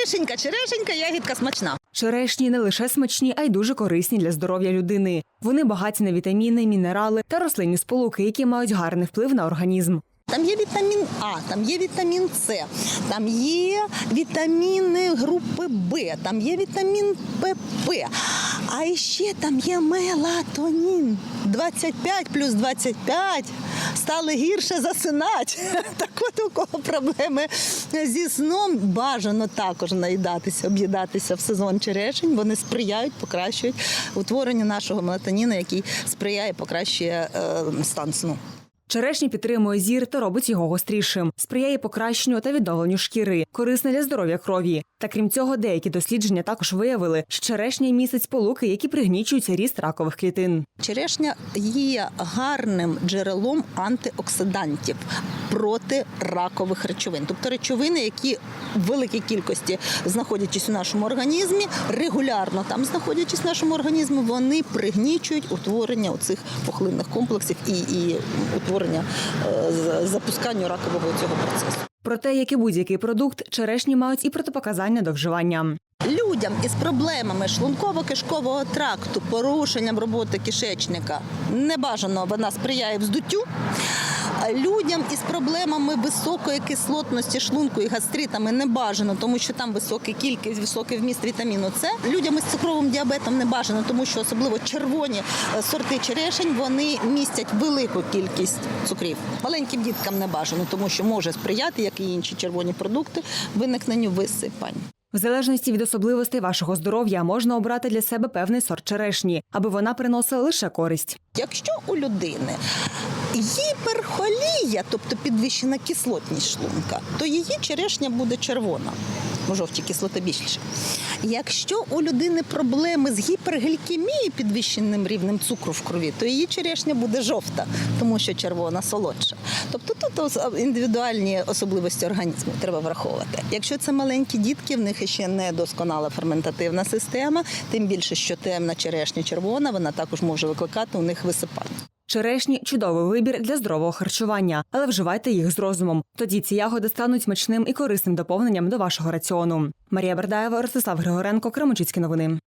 Вишенька, черешенька, ягідка смачна. Черешні не лише смачні, а й дуже корисні для здоров'я людини. Вони багаті на вітаміни, мінерали та рослинні сполуки, які мають гарний вплив на організм. Там є вітамін А, там є вітамін С, там є вітаміни групи Б, там є вітамін ПП. А ще там є мелатонін. 25 плюс 25 стали гірше засинати. Так от у кого проблеми зі сном бажано також наїдатися, об'їдатися в сезон черешень. Вони сприяють, покращують утворенню нашого мелатоніну, який сприяє, покращує е, стан сну. Черешня підтримує зір та робить його гострішим, сприяє покращенню та відновленню шкіри, корисна для здоров'я крові. Та крім цього, деякі дослідження також виявили, що черешня містить сполуки, які пригнічують ріст ракових клітин. Черешня є гарним джерелом антиоксидантів проти ракових речовин, тобто речовини, які в великій кількості знаходячись у нашому організмі, регулярно там знаходячись в нашому організмі, вони пригнічують утворення оцих пухлинних комплексів і, і утворення е, з- запускання ракового цього процесу. Проте, як і будь-який продукт, черешні мають і протипоказання до вживання. Людям із проблемами шлунково-кишкового тракту, порушенням роботи кишечника небажано вона сприяє вздуттю. Людям із проблемами високої кислотності шлунку і гастритами не бажано, тому що там висока кількість, високий вміст вітаміну С. Людям із цукровим діабетом не бажано, тому що особливо червоні е, сорти черешень вони містять велику кількість цукрів. Маленьким діткам не бажано, тому що може сприяти, як і інші червоні продукти, виникненню висипань. В залежності від особливостей вашого здоров'я можна обрати для себе певний сорт черешні, аби вона приносила лише користь. Якщо у людини гіперхолія, тобто підвищена кислотність шлунка, то її черешня буде червона. У жовтій кислота більше. Якщо у людини проблеми з гіперглікемією, підвищеним рівнем цукру в крові, то її черешня буде жовта, тому що червона солодша. Тобто тут індивідуальні особливості організму треба враховувати. Якщо це маленькі дітки, в них ще не досконала ферментативна система, тим більше, що темна черешня червона, вона також може викликати у них висипання. Черешні чудовий вибір для здорового харчування, але вживайте їх з розумом. Тоді ці ягоди стануть смачним і корисним доповненням до вашого раціону. Марія Бердаєва, Ростислав Григоренко, Кременчуцькі новини.